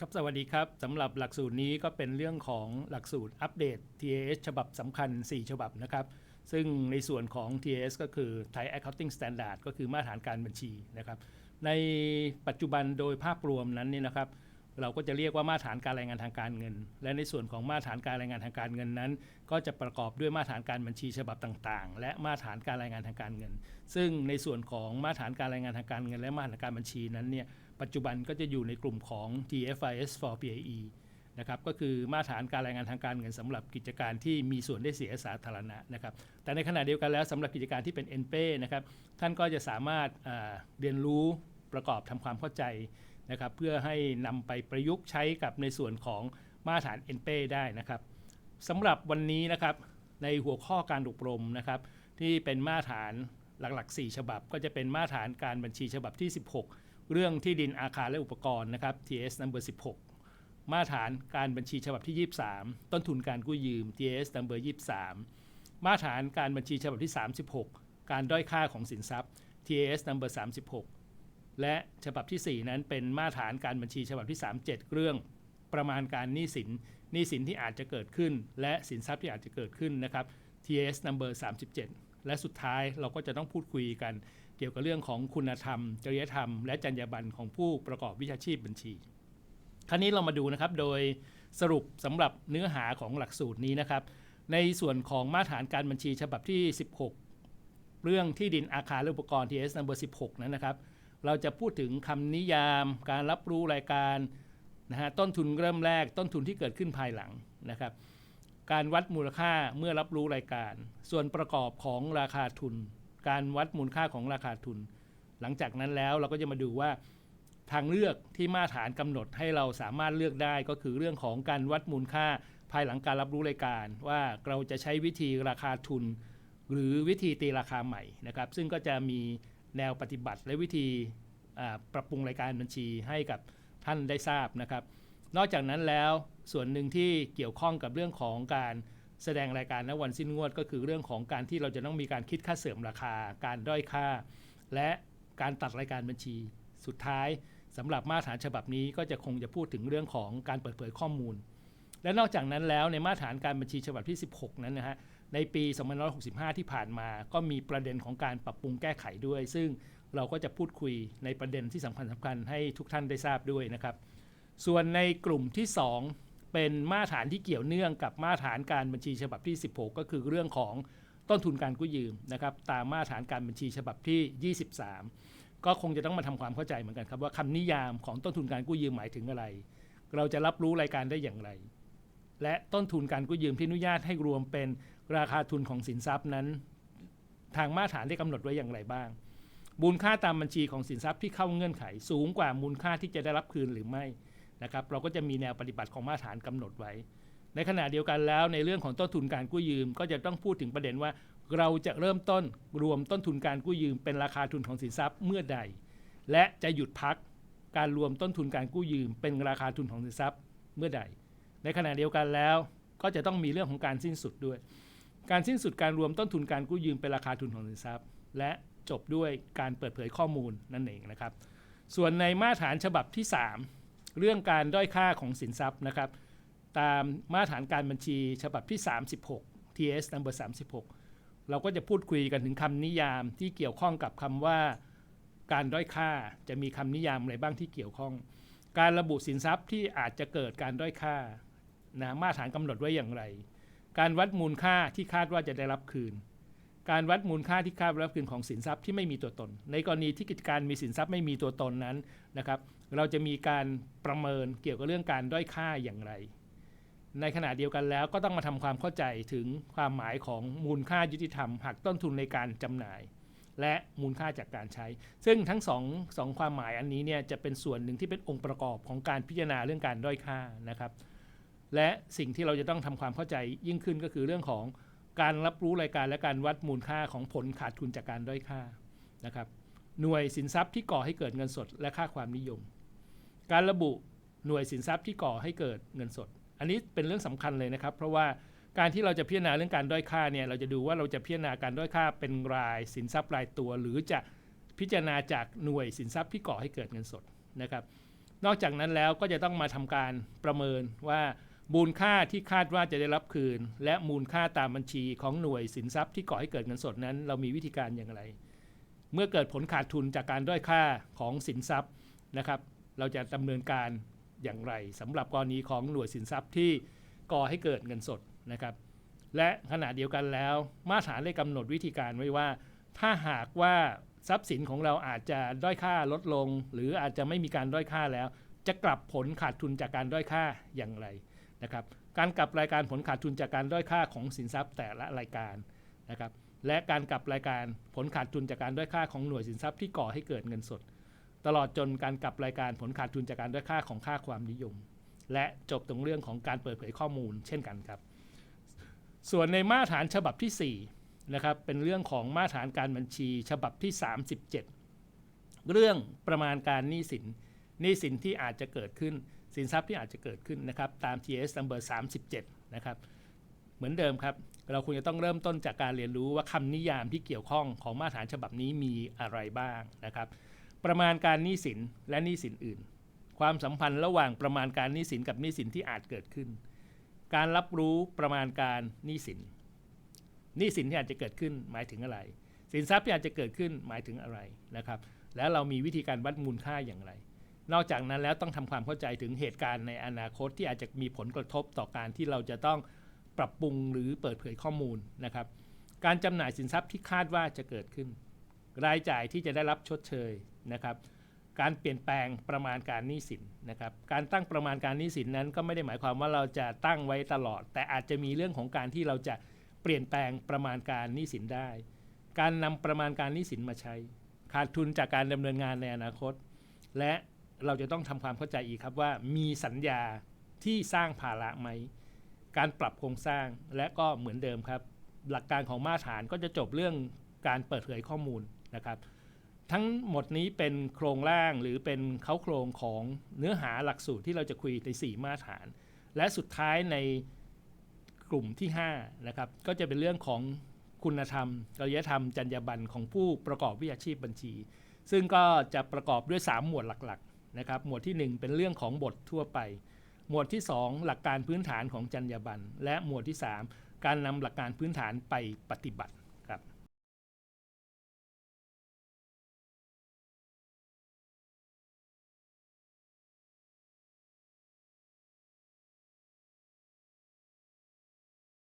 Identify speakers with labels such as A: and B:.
A: ครับสวัสดีครับสำหรับหลักสูตรนี้ก็เป็นเรื่องของหลักสูตรอัปเดต TAS ฉบับสำคัญ 4 ฉบับนะครับ ซึ่งในส่วนของ TAS ก็คือ Thai Accounting Standard ก็คือมาตรฐานการบัญชีนะครับ ในปัจจุบันโดยภาพรวมนั้นเนี่ยนะครับ เราก็จะเรียกว่ามาตรฐานการรายงานทางการเงิน และในส่วนของมาตรฐานการรายงานทางการเงินนั้น ก็จะประกอบด้วยมาตรฐานการบัญชีฉบับต่างๆ และมาตรฐานการรายงานทางการเงิน ซึ่งในส่วนของมาตรฐานการรายงานทางการเงิน และมาตรฐานการบัญชีนั้นเนี่ย ปัจจุบันก็จะอยู่ในกลุ่มของ TFIS for PAE นะครับก็คือมาตรฐานการรายงานทางการเงินสำหรับกิจการที่มีส่วนได้เสียสาธารณะนะครับแต่ในขณะเดียวกันแล้วสำหรับกิจการที่เป็น NP นะครับท่านก็จะสามารถเรียนรู้ประกอบทำความเข้าใจนะครับเพื่อให้นำไปประยุกต์ใช้กับในส่วนของมาตรฐาน NP ได้นะครับสำหรับวันนี้นะครับในหัวข้อการอบรมนะครับที่เป็นมาตรฐานหลักๆ 4 ฉบับ ก็จะเป็นมาตรฐานการบัญชีฉบับที่ 16 เรื่องที่ดินอาคารและอุปกรณ์นะครับ TS number 16 มาตรฐานการบัญชีฉบับที่ 23 ต้นทุนการกู้ยืม TS number 23 มาตรฐานการบัญชีฉบับที่ 36 การด้อยค่าของสินทรัพย์ TS number 36 และฉบับที่ 4 นั้นเป็นมาตรฐานการบัญชีฉบับที่ 37 เรื่องประมาณการหนี้สินหนี้สินที่อาจจะเกิดขึ้น และสินทรัพย์ที่อาจจะเกิดขึ้นนะครับ TS number 37 และสุดท้ายเราก็จะต้องพูดคุยกัน เกี่ยวกับเรื่องของคุณธรรม จริยธรรม และจรรยาบรรณของผู้ประกอบวิชาชีพบัญชี คราวนี้เรามาดูนะครับโดยสรุปสำหรับเนื้อหาของหลักสูตรนี้นะครับ ในส่วนของมาตรฐานการบัญชีฉบับที่ 16 เรื่องที่ดินอาคารและอุปกรณ์ TS number 16 นั้นนะครับ เราจะพูดถึงคำนิยาม การรับรู้รายการนะฮะต้นทุนเริ่มแรก ต้นทุนที่เกิดขึ้นภายหลังนะครับ การวัดมูลค่าเมื่อรับรู้รายการ ส่วนประกอบของราคาทุน การวัดมูลค่าของราคาทุน หลังจากนั้นแล้วเราก็จะมาดูว่าทางเลือกที่มาตรฐานกำหนดให้เราสามารถเลือกได้ก็คือเรื่องของการวัดมูลค่าภายหลังการรับรู้รายการ ว่าเราจะใช้วิธีราคาทุน หรือวิธีตีราคาใหม่นะครับ ซึ่งก็จะมีแนวปฏิบัติและวิธีปรับปรุงรายการบัญชีให้กับท่านได้ทราบนะครับ นอกจากนั้นแล้วส่วนหนึ่งที่เกี่ยวข้องกับเรื่องของการ แสดงรายการณวันสิ้นงวดก็คือเรื่องของการที่เราจะต้องมีการคิดค่าเสื่อมราคา การด้อยค่า และการตัดรายการบัญชี สุดท้ายสำหรับมาตรฐานฉบับนี้ก็จะคงจะพูดถึงเรื่องของการเปิดเผยข้อมูล และนอกจากนั้นแล้วในมาตรฐานการบัญชีฉบับที่ 16 นั้นนะฮะในปี2565 ที่ผ่านมา ก็มีประเด็นของการปรับปรุงแก้ไขด้วย ซึ่งเราก็จะพูดคุยในประเด็นที่สำคัญสำคัญให้ทุกท่านได้ทราบด้วยนะครับ ส่วนในกลุ่มที่ 2 เป็นมาตรฐานที่เกี่ยวเนื่องกับมาตรฐานการบัญชีฉบับที่ 16 ก็คือเรื่องของต้นทุนการกู้ยืมนะครับตามมาตรฐานการบัญชีฉบับที่ 23 ก็คงจะต้องมาทำความเข้าใจเหมือนกันครับว่าคำนิยามของต้นทุนการกู้ยืมหมายถึงอะไร เราจะรับรู้รายการได้อย่างไร และต้นทุนการกู้ยืมที่อนุญาตให้รวมเป็นราคาทุนของสินทรัพย์นั้น ทางมาตรฐานได้กำหนดไว้อย่างไรบ้างมูลค่าตามบัญชีของสินทรัพย์ที่เข้าเงื่อนไข สูงกว่ามูลค่าที่จะได้รับคืนหรือไม่ นะครับเราก็จะมีแนวปฏิบัติของมาตรฐานกำหนดไว้ ในขณะเดียวกันแล้วในเรื่องของต้นทุนการกู้ยืม ก็จะต้องพูดถึงประเด็นว่า เราจะเริ่มต้นรวมต้นทุนการกู้ยืม เป็นราคาทุนของสินทรัพย์เมื่อใด และจะหยุดพักการรวมต้นทุนการกู้ยืม เป็นราคาทุนของสินทรัพย์เมื่อใด ในขณะเดียวกันแล้วก็จะต้องมีเรื่องของการสิ้นสุดด้วย การสิ้นสุดการรวมต้นทุนการกู้ยืมเป็นราคาทุนของสินทรัพย์ และจบด้วยการเปิดเผยข้อมูลนั่นเองนะครับ ส่วนในมาตรฐานฉบับที่ 3 เรื่องการด้อยค่าของสินทรัพย์นะครับ ตามมาตรฐานการบัญชีฉบับที่ 36 TS number 36 เราก็จะพูดคุยกันถึงคำนิยามที่เกี่ยวข้องกับคำว่า การด้อยค่าจะมีคำนิยามอะไรบ้างที่เกี่ยวข้อง การระบุสินทรัพย์ที่อาจจะเกิดการด้อยค่านะมาตรฐานกำหนดไว้อย่างไร การวัดมูลค่าที่คาดว่าจะได้รับคืน การวัดมูลค่าที่คาดว่ารับคืนของสินทรัพย์ที่ไม่มีตัวตน ในกรณีที่กิจการมีสินทรัพย์ไม่มีตัวตนนั้นนะครับ เราจะมีการประเมินเกี่ยวกับเรื่องการด้อยค่าอย่างไร ในขณะเดียวกันแล้วก็ต้องมาทำความเข้าใจถึงความหมายของมูลค่ายุติธรรมหักต้นทุนในการจำหน่าย และมูลค่าจากการใช้ ซึ่งทั้งสองสองความหมายอันนี้เนี่ยจะเป็นส่วนหนึ่งที่เป็นองค์ประกอบของการพิจารณาเรื่องการด้อยค่านะครับ และสิ่งที่เราจะต้องทำความเข้าใจยิ่งขึ้นก็คือเรื่องของ การรับรู้รายการและการวัดมูลค่าของผลขาดทุนจากการด้อยค่านะครับ หน่วยสินทรัพย์ที่ก่อให้เกิดเงินสดและค่าความนิยม การระบุหน่วยสินทรัพย์ที่ก่อให้เกิดเงินสด อันนี้เป็นเรื่องสำคัญเลยนะครับ เพราะว่าการที่เราจะพิจารณาเรื่องการด้อยค่าเนี่ยเราจะดูว่าเราจะพิจารณาการด้อยค่าเป็นรายสินทรัพย์รายตัว หรือจะพิจารณาจากหน่วยสินทรัพย์ที่ก่อให้เกิดเงินสดนะครับ นอกจากนั้นแล้วก็จะต้องมาทำการประเมินว่า มูลค่าที่คาดว่าจะได้รับคืน และมูลค่าตามบัญชีของหน่วยสินทรัพย์ที่ก่อให้เกิดเงินสดนั้น เรามีวิธีการอย่างไร เมื่อเกิดผลขาดทุนจากการด้อยค่าของสินทรัพย์นะครับ เราจะดำเนินการอย่างไรสำหรับกรณีของหน่วยสินทรัพย์ที่ก่อให้เกิดเงินสดนะครับ และขณะเดียวกันแล้ว มาตรฐานได้กำหนดวิธีการไว้ว่า ถ้าหากว่าทรัพย์สินของเราอาจจะด้อยค่าลดลง หรืออาจจะไม่มีการด้อยค่าแล้ว จะกลับผลขาดทุนจากการด้อยค่าอย่างไร นะครับการกลับรายการผลขาดทุนจากการด้อยค่าของสินทรัพย์แต่ละรายการนะครับและการกลับรายการผลขาดทุนจากการด้อยค่าของหน่วยสินทรัพย์ที่ก่อให้เกิดเงินสด ตลอดจนการกลับรายการผลขาดทุนจากการด้อยค่าของค่าความนิยม และจบตรงเรื่องของการเปิดเผยข้อมูลเช่นกันครับ ส่วนในมาตรฐานฉบับที่4นะครับเป็นเรื่องของมาตรฐานการบัญชีฉบับที่ 37 เรื่องประมาณการหนี้สินหนี้สินที่อาจจะเกิดขึ้น สินทรัพย์ที่อาจจะเกิดขึ้นนะครับตาม TS number 37 นะครับเหมือนเดิมครับ เราควรจะต้องเริ่มต้นจากการเรียนรู้ว่าคำนิยามที่เกี่ยวข้องของมาตรฐานฉบับนี้มีอะไรบ้างนะครับ ประมาณการหนี้สินและหนี้สินอื่น ความสัมพันธ์ระหว่างประมาณการหนี้สินกับหนี้สินที่อาจเกิดขึ้น การรับรู้ประมาณการหนี้สินหนี้สินที่อาจจะเกิดขึ้นหมายถึงอะไร สินทรัพย์ที่อาจจะเกิดขึ้นหมายถึงอะไรนะครับ แล้วเรามีวิธีการวัดมูลค่าอย่างไร นอกจากนั้นแล้วต้องทำความเข้าใจถึงเหตุการณ์ในอนาคตที่อาจจะมีผลกระทบต่อการที่เราจะต้องปรับปรุงหรือเปิดเผยข้อมูลนะครับ การจำหน่ายสินทรัพย์ที่คาดว่าจะเกิดขึ้น รายจ่ายที่จะได้รับชดเชยนะครับ การเปลี่ยนแปลงประมาณการหนี้สินนะครับ การตั้งประมาณการหนี้สินนั้นก็ไม่ได้หมายความว่าเราจะตั้งไว้ตลอด แต่อาจจะมีเรื่องของการที่เราจะเปลี่ยนแปลงประมาณการหนี้สินได้ การนำประมาณการหนี้สินมาใช้ ขาดทุนจากการดำเนินงานในอนาคต และ เราจะต้องทำความเข้าใจอีกครับว่ามีสัญญาที่สร้างภาระไหม การปรับโครงสร้างและก็เหมือนเดิมครับ หลักการของมาตรฐานก็จะจบเรื่องการเปิดเผยข้อมูลนะครับ ทั้งหมดนี้เป็นโครงร่างหรือเป็นเขาโครงของเนื้อหาหลักสูตรที่เราจะคุยใน 4 มาตรฐาน และสุดท้ายในกลุ่มที่5นะครับก็จะเป็นเรื่องของคุณธรรมจริยธรรม จรรยาบรรณของผู้ประกอบวิชาชีพบัญชี ซึ่งก็จะประกอบด้วย 3 หมวดหลักๆ นะครับหมวดที่ 1 เป็นเรื่องของบททั่วไป หมวดที่ 2 หลักการพื้นฐานของจรรยาบรรณและหมวดที่ 3 การนำหลักการพื้นฐานไปปฏิบัติ